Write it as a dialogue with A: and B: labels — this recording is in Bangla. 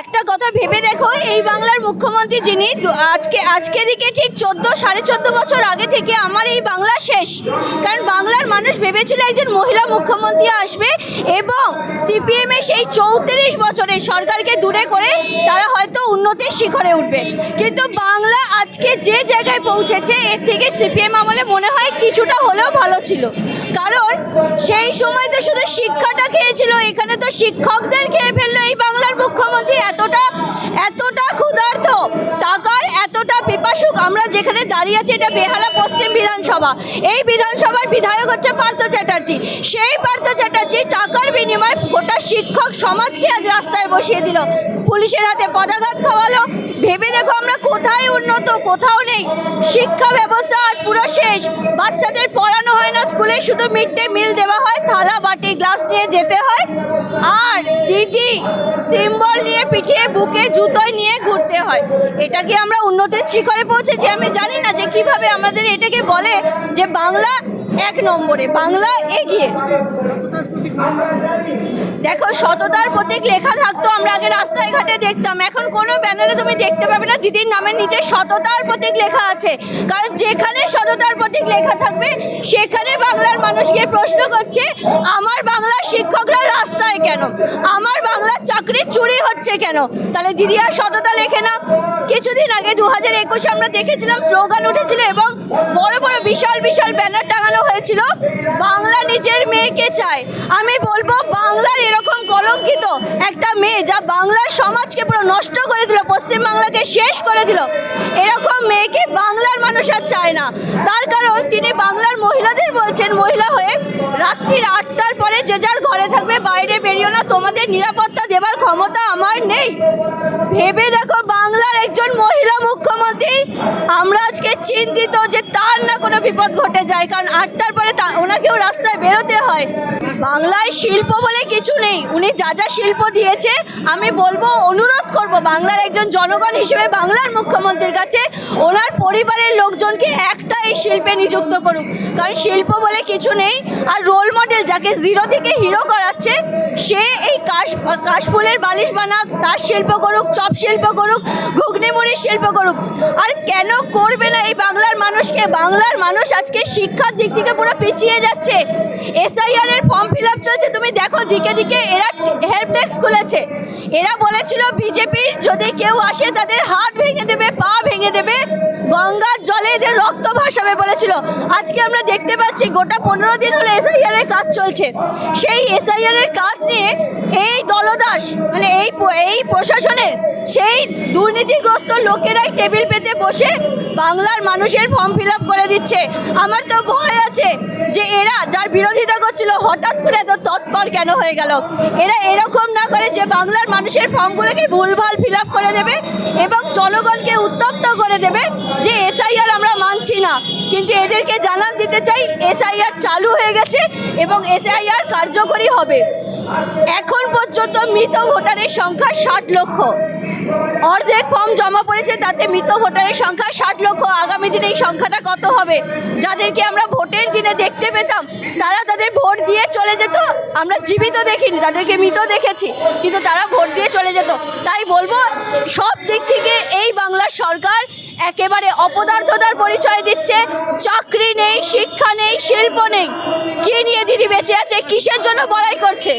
A: একটা কথা ভেবে দেখো, এই বাংলার মুখ্যমন্ত্রী যিনি আজকে আজকে দিকে ঠিক চোদ্দ, সাড়ে চোদ্দ বছর আগে থেকে আমার এই বাংলা শেষ। কারণ বাংলার মানুষ ভেবেছিল একজন মহিলা মুখ্যমন্ত্রী আসবে এবং সিপিএম এর সেই চৌত্রিশ বছরের সরকারকে দূরে করে তারা হয়তো উন্নতির শিখরে উঠবে। কিন্তু বাংলা আজকে যে জায়গায় পৌঁছেছে, এর থেকে সিপিএম আমলে মনে হয় কিছুটা হলেও ভালো ছিল। কারণ সেই সময় তো শুধু শিক্ষাটা খেয়েছিল, এখানে তো শিক্ষকদের খেয়ে ফেলল এই বাংলার আমরা যেখানে দাঁড়িয়ে আছি, এটা বেহালা পশ্চিম বিধানসভা। এই বিধানসভার বিধায়ক হচ্ছে পার্থ চ্যাটার্জি। সেই পার্থ চ্যাটার্জি টাকার বিনিময়ে গোটা শিক্ষক সমাজকে আজ রাস্তায় বসিয়ে দিল। পুলিশের হাতে পদাঘাত খাওয়ালো। ভেবে দেখো আমরা কোথায় উন্নত, কোথাও নেই। শিক্ষা ব্যবস্থা আজ পুরো শেষ। বাচ্চাদের স্কুলে শুধু মিড ডে মিল দেওয়া হয়, থালা, বাটি গ্লাস নিয়ে যেতে হয়। আর দিদি সিম্বল নিয়ে পিঠিয়ে বুকে জুতোয় নিয়ে ঘুরতে হয়। এটা কি আমরা উন্নতির শিখরে পৌঁছেছি? আমি জানি না যে কীভাবে আমাদের এটাকে বলে যে বাংলা এক নম্বরে, বাংলা এগিয়ে। দেখো, সততার প্রতীক লেখা থাকতো, আমরা আগে রাস্তায় ঘাটে দেখতাম। এখন কোনো ব্যানারে তুমি দেখতে পাবে না, দিদির নামের নিচে সততার প্রতীক লেখা আছে। কারণ যেখানে সততার প্রতীক লেখা থাকবে, সেখানে বাংলার মানুষ গিয়ে প্রশ্ন করছে, আমার বাংলার শিক্ষকরা রাস্তায় কেন? আমার বাংলার চাকরি চুরি হচ্ছে কেন? তাহলে দিদি আর সততা লেখে না। কিছুদিন আগে দু হাজার একুশে আমরা দেখেছিলাম, স্লোগান উঠেছিল এবং বড় ব্যানার টাঙানো হয়েছিল, বাংলা নিজের মেয়েকে চায়। আমি বলব, বাংলার এরকম কলঙ্কিত একটা মেয়ে যা বাংলার সমাজকে পুরো নষ্ট করে দিল, পশ্চিমবাংলাকে শেষ করে দিল, এরকম মেয়েকে বাংলার আর চায় না। তার কারণ তিনি বাংলার মহিলাদের বলছেন, মহিলা হয়ে রাত্রির আটটার পরে যে যার ঘরে থাকবে, বাইরে বেরিও না, তোমাদের নিরাপত্তা দেবার ক্ষমতা আমার নেই। ভেবে দেখো, বাংলার একজন মহিলা মুখ্যমন্ত্রী, আমরা আজকে চিন্তিত যে তার না কোনো বিপদ ঘটে যায়, কারণ আটটার পরে ওনাকেও রাস্তায় বেরোতে হয়। বাংলায় শিল্প বলে কিছু নেই। উনি যা যা শিল্প দিয়েছে, আমি বলব, অনুরোধ করব, বাংলার একজন জনগণ হিসেবে বাংলার মুখ্যমন্ত্রীর কাছে, ওনার পরিবারের লোকজনকে একটা এই শিল্পে নিযুক্ত করুক। কারণ শিল্প বলে কিছু নেই, আর রোল মডেল যাকে জিরো থেকে হিরো করাচ্ছে, সে এই কাশ, কাশফুলের বালিশ বানাক, তার শিল্প করুক, চপ শিল্প করুক ঘুগনি মুড়ির শিল্প করুক। আর কেন করবে না এই বাংলার মানুষকে? বাংলার মানুষ আজকে শিক্ষার দিক থেকে পুরো পিছিয়ে যাচ্ছে। এসআইআর এর ফর্ম ফিল আপ চলছে, তুমি দেখো দিকে দিকে এরা হেল্প ডেস্ক খুলেছে। এরা বলেছিল, বিজেপির যদি কেউ আসে, তাদের হাত ভেঙে দেবে, পা ভেঙে দেবে। গঙ্গার জলে এদের রক্ত ভাসাবে বলেছিল। আজকে আমরা দেখতে পাচ্ছি গোটা পনেরো দিন হলো এসআইআর এর কাজ চলছে। সেই এসআইআর এর কাজ নিয়ে এই দলদাস মানে এই এই প্রশাসনের সেই দুর্নীতিগ্রস্ত লোকেরাই টেবিল পেতে বসে বাংলার মানুষের ফর্ম ফিল করে দিচ্ছে। আমার তো ভয় আছে যে এরা, যার বিরোধিতা করছিল, হঠাৎ করে এত তৎপর কেন হয়ে গেল? এরা এরকম না বাংলার মানুষের ফর্মগুলোকে ভুলভাল ফিল করে দেবে এবং জনগণকে উত্তপ্ত করে দেবে যে এসআইআর আমরা মানছি না। কিন্তু এদেরকে জানান দিতে চাই, এসআইআর চালু হয়ে গেছে এবং এসআইআর কার্যকরী হবে। এখন পর্যন্ত মৃত ভোটারের সংখ্যা ষাট লক্ষ। অর্ধেক ফর্ম জমা পড়েছে, তাতে মৃত ভোটারের সংখ্যা ষাট লক্ষ। আগামী দিনে এই সংখ্যাটা কত হবে? যাদেরকে আমরা ভোটের দিনে দেখতে পেতাম, তারা তাদের ভোট দিয়ে চলে যেত। আমরা জীবিত দেখিনি, তাদেরকে মৃত দেখেছি, কিন্তু তারা ভোট দিয়ে চলে যেত। তাই বলব, সব দিক থেকে এই বাংলার সরকার একেবারে অপদার্থতার পরিচয় দিচ্ছে, চাকরি নেই শিক্ষা নেই শিল্প নেই। কি নিয়ে দিদি বেঁচে আছে? কিসের জন্য বড়াই করছে?